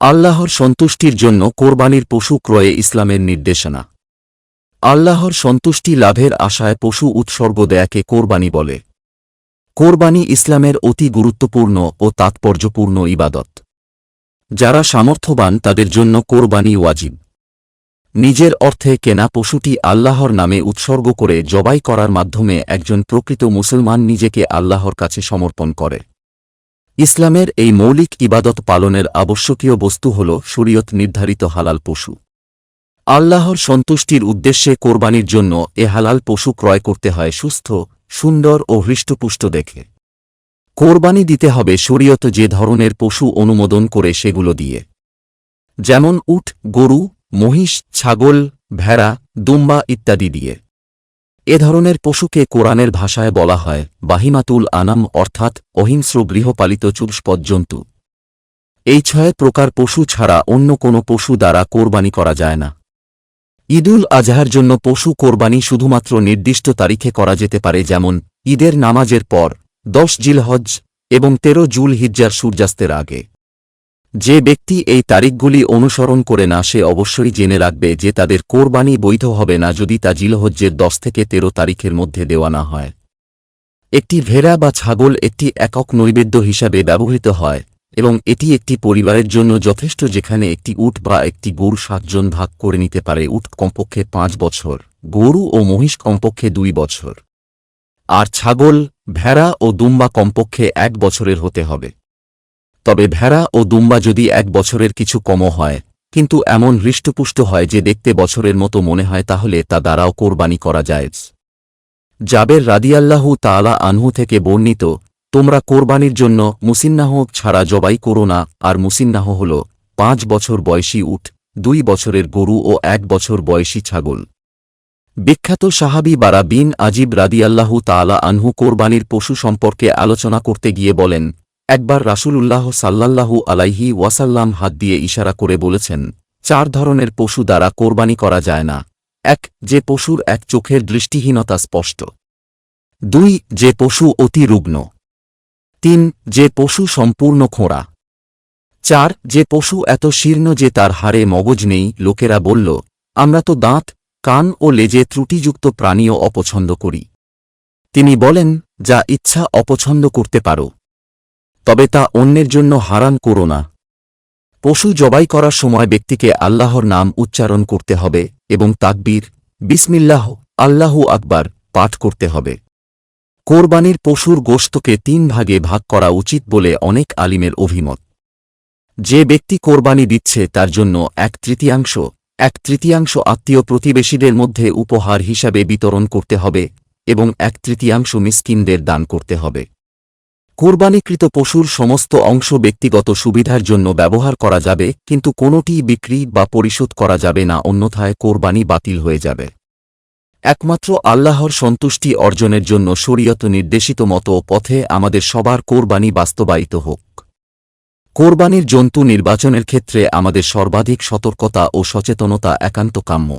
আল্লাহর সন্তুষ্টির জন্য কোরবানির পশু ক্রয়ে ইসলামের নির্দেশনা। আল্লাহর সন্তুষ্টি লাভের আশায় পশু উৎসর্গ দেয়াকে কোরবানি বলে। কোরবানি ইসলামের অতি গুরুত্বপূর্ণ ও তাৎপর্যপূর্ণ ইবাদত। যারা সামর্থ্যবান তাদের জন্য কোরবানি ওয়াজিব। নিজের অর্থে কেনা পশুটি আল্লাহর নামে উৎসর্গ করে জবাই করার মাধ্যমে একজন প্রকৃত মুসলমান নিজেকে আল্লাহর কাছে সমর্পণ করে। ইসলামের এই মৌলিক ইবাদত পালনের আবশ্যকীয় বস্তু হল শরীয়ত নির্ধারিত হালাল পশু। আল্লাহর সন্তুষ্টির উদ্দেশ্যে কোরবানির জন্য এ হালাল পশু ক্রয় করতে হয় সুস্থ, সুন্দর ও হৃষ্টপুষ্ট দেখে। কোরবানি দিতে হবে শরীয়ত যে ধরনের পশু অনুমোদন করে সেগুলো দিয়ে। যেমন উট, গরু মহিষ, ছাগল, ভেড়া, দুম্বা ইত্যাদি দিয়ে। এ ধরনের পশুকে কোরআনের ভাষায় বলা হয় বাহিমাতুল আনাম, অর্থাৎ অহিংস্র গৃহপালিত চুষপদ জন্তু এই ছয় প্রকার পশু ছাড়া অন্য কোনো পশু দ্বারা কোরবানি করা যায় না। ঈদুল আজহার জন্য পশু কোরবানি শুধুমাত্র নির্দিষ্ট তারিখে করা যেতে পারে, যেমন ঈদের নামাজের পর, দশ জিলহজ এবং তেরো জুল হিজ্জার সূর্যাস্তের আগে। যে ব্যক্তি এই তারিখগুলি অনুসরণ করে না, সে অবশ্যই জেনে রাখবে যে তাদের কোরবানি বৈধ হবে না যদি তা জিলহজ্জের দশ থেকে তেরো তারিখের মধ্যে দেওয়া না হয়। একটি ভেড়া বা ছাগল একটি একক নৈবেদ্য হিসাবে ব্যবহৃত হয়, এবং এটি একটি পরিবারের জন্য যথেষ্ট যেখানে একটি উট বা একটি গরু সাতজন ভাগ করে নিতে পারে, উট কমপক্ষে পাঁচ বছর, গরু ও মহিষ কমপক্ষে দুই বছর। আর ছাগল, ভেড়া ও দুম্বা কমপক্ষে এক বছরের হতে হবে। তবে ভেড়া ও দুম্বা যদি এক বছরের কিছু কমও হয়, কিন্তু এমন হৃষ্টপুষ্ট হয় যে দেখতে বছরের মতো মনে হয় তাহলে তা দ্বারাও কোরবানি করা যায় জাবের রাদিয়াল্লাহু তাআলা আনহু থেকে বর্ণিত, তোমরা কোরবানির জন্য মুসিন্নাহ ছাড়া জবাই করো না, আর মুসিন্নাহ হল পাঁচ বছর বয়সী উঠ দুই বছরের গরু ও এক বছর বয়সী ছাগল। বিখ্যাত সাহাবি বারা বিন আজিব রাদিয়াল্লাহু তাআলা আনহু কোরবানির পশু সম্পর্কে আলোচনা করতে গিয়ে বলেন একবার রাসূলুল্লাহ সাল্লাল্লাহু আলাইহি ওয়াসাল্লাম হাত দিয়ে ইশারা করে বলেছেন, চার ধরনের পশু দ্বারা কোরবানি করা যায় না। এক, যে পশুর এক চোখের দৃষ্টিহীনতা স্পষ্ট। দুই, যে পশু অতি রুগ্ন। তিন, যে পশু সম্পূর্ণ খোঁড়া। চার, যে পশু এত শীর্ণ যে তার হাড়ে মগজ নেই, লোকেরা বলল, আমরা তো দাঁত, কান ও লেজে ত্রুটিযুক্ত প্রাণীও অপছন্দ করি। তিনি বলেন, যা ইচ্ছা অপছন্দ করতে পারো। তবে তা অন্যের জন্য হারান করো না। পশু জবাই করার সময় ব্যক্তিকে আল্লাহর নাম উচ্চারণ করতে হবে এবং তাকবীর, বিসমিল্লাহ, আল্লাহু আকবার পাঠ করতে হবে। কোরবানির পশুর গোশতকে তিন ভাগে ভাগ করা উচিত বলে অনেক আলিমের অভিমত। যে ব্যক্তি কোরবানি দিচ্ছে তার জন্য এক তৃতীয়াংশ এক তৃতীয়াংশ আত্মীয় প্রতিবেশীদের মধ্যে উপহার হিসাবে বিতরণ করতে হবে এবং এক তৃতীয়াংশ মিসকিনদের দান করতে হবে। কোরবানিকৃত পশুর সমস্ত অংশ ব্যক্তিগত সুবিধার জন্য ব্যবহার করা যাবে, কিন্তু কোনোটি বিক্রি বা পরিশোধ করা যাবে না, অন্যথায় কোরবানি বাতিল হয়ে যাবে। একমাত্র আল্লাহর সন্তুষ্টি অর্জনের জন্য শরীয়ত নির্দেশিত মতো পথে আমাদের সবার কোরবানি বাস্তবায়িত হোক। কোরবানির জন্তু নির্বাচনের ক্ষেত্রে আমাদের সর্বাধিক সতর্কতা ও সচেতনতা একান্ত কাম্য।